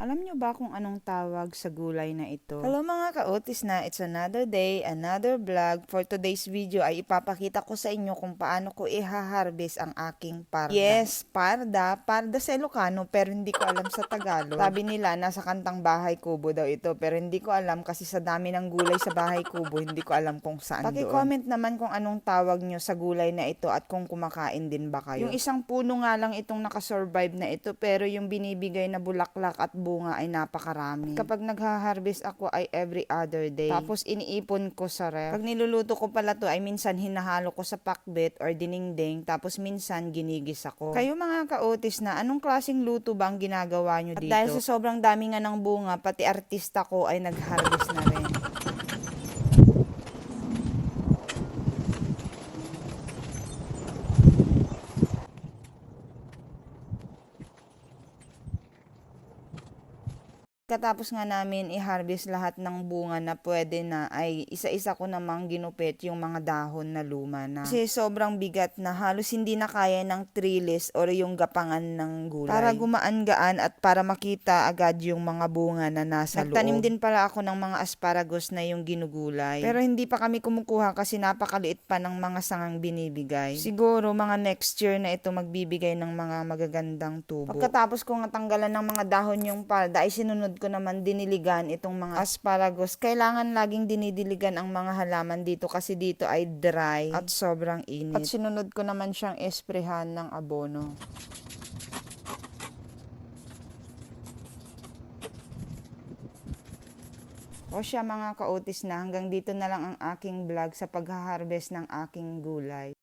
Alam nyo ba kung anong tawag sa gulay na ito? Hello mga kaotis na, it's another day, another vlog. For today's video ay ipapakita ko sa inyo kung paano ko iha-harvest ang aking parda. Yes, parda, parda sa Ilocano pero hindi ko alam sa Tagalog. Sabi nila nasa kantang bahay kubo daw ito pero hindi ko alam kasi sa dami ng gulay sa bahay kubo hindi ko alam kung saan doon. Paki-comment naman kung anong tawag nyo sa gulay na ito at kung kumakain din ba kayo. Yung isang puno nga lang itong nakasurvive na ito pero yung binibigay na bulaklak at bunga ay napakarami. Kapag nagha-harvest ako ay every other day. Tapos iniipon ko sa ref. Pag niluluto ko pala to ay minsan hinahalo ko sa pakbet or dinengdeng tapos minsan ginigis ako. Kayo mga kaotis na anong klaseng luto ba ang ginagawa nyo dito? At dahil sa sobrang dami nga ng bunga pati artista ko ay nag-harvest na rin. Katapos nga namin i-harvest lahat ng bunga na pwede na ay isa-isa ko namang ginupit yung mga dahon na luma na. Kasi sobrang bigat na halos hindi na kaya ng trellis or yung gapangan ng gulay. Para gumaan-gaan at para makita agad yung mga bunga na nasa Nagtanim loob. din pala ako ng mga asparagus na yung ginugulay. Pero hindi pa kami kumukuha kasi napakaliit pa ng mga sangang binibigay. Siguro mga next year na ito magbibigay ng mga magagandang tubo. Pagkatapos kong natanggalan ng mga dahon yung palda ay sinunod ko naman diniligan itong mga asparagus. Kailangan laging dinidiligan ang mga halaman dito kasi dito ay dry at sobrang init. At sinunod ko naman siyang esprehan ng abono. O siya mga kaotis na hanggang dito na lang ang aking vlog sa pagha-harvest ng aking gulay.